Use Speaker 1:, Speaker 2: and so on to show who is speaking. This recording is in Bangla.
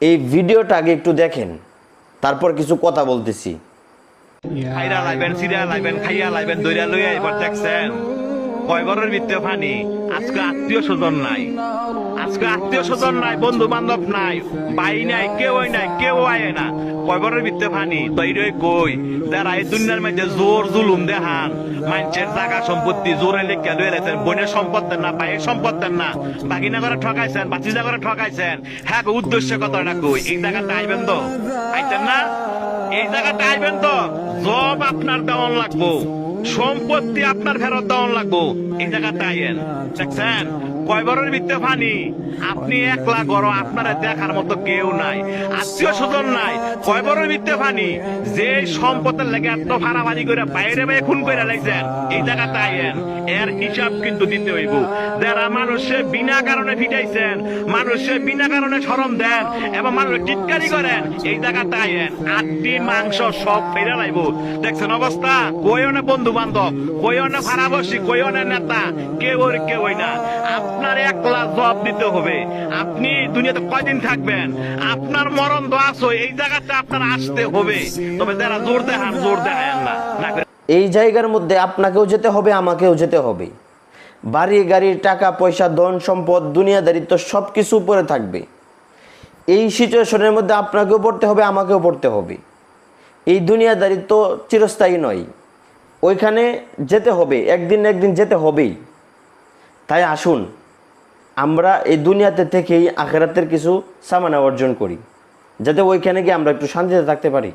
Speaker 1: এই ভিডিওটা আগে একটু দেখেন, তারপর কিছু কথা বলতেছি।
Speaker 2: লাইবেন, সিরিয়া লাইবেন, খাইয়া লাইবেন লইয়া এবার দেখছেন। কয় বড়ের ভিত্তে ফানি? আজকে আত্মীয় স্বজন নাই। আজকে আত্মীয় স্বজন নাই বন্ধু বান্ধব নাই বাই নাই কেউ নাই, কেউ আয় না। কয় বড়ের ভিত্তে ফানি? তৈরি কই? যারা এই দুনিয়ার মধ্যে জোর জুলুম দেহান মানুষের জায়গা সম্পত্তি জোরে লেখা লয়ে লেছেন বোনের সম্পদ না, ভাইয়ের সম্পদ না, বাগিনা করে ঠকাইছেন বাচিজা করে ঠকাইছেন হ্যাঁ উদ্দেশ্য কথাটা কই? এই জায়গাটা আইবেন তো? আইতেন না? এই জায়গাটা আইবেন তো? জব আপনার দেওয়ান লাগবো। সম্পত্তি আপনার ফেরত দেওয়ান লাগবো। এই জায়গাটা আইয়েন দেখছেন? কয় ফানি? আপনি একলা গড় আপনারা দেখার মতো কেউ নাই। আত্মীয় নাই। কয় ফানি? যে সম্পদের লেগে এত করে বাইরে বাইরে খুন করে লাগছেন এই জায়গাটা আইয়েন এর হিসাব কিন্তু দিতে হইব। যারা মানুষে বিনা কারণে ফিটাইছেন, মানুষে বিনা কারণে সরম দেন এবং মানুষ টিটকারি করেন, এই জায়গাটা আইয়েন আটটি মাংস সব ফেরা লাইব। দেখছেন অবস্থা? কইও না বন্ধু বান্ধব কইও না ভাড়াবসি কইও না নেতা ওর কেউ না। আপনার একলা জব দিতে হবে। আপনি দুনিয়াতে কয়দিন থাকবেন? আপনার মরণ আসো এই জায়গাতে আপনার আসতে হবে। তবে যারা জোর দেখান, জোর দেখায় না। না
Speaker 1: এই জায়গার মধ্যে আপনাকেও যেতে হবে, আমাকেও যেতে হবে। বাড়ি, গাড়ি, টাকা, পয়সা, ধন, সম্পদ দুনিয়াদারিত্ব সব কিছু উপরে থাকবে। এই সিচুয়েশনের মধ্যে আপনাকেও পড়তে হবে, আমাকেও পড়তে হবে। এই দুনিয়াদারিত্ব চিরস্থায়ী নয়। ওইখানে যেতে হবে, একদিন একদিন যেতে হবেই। তাই আসুন, আমরা এই দুনিয়াতে থেকেই আখেরাতের কিছু সামানা অর্জন করি, যাতে ওইখানে গিয়ে আমরা একটু শান্তিতে থাকতে পারি।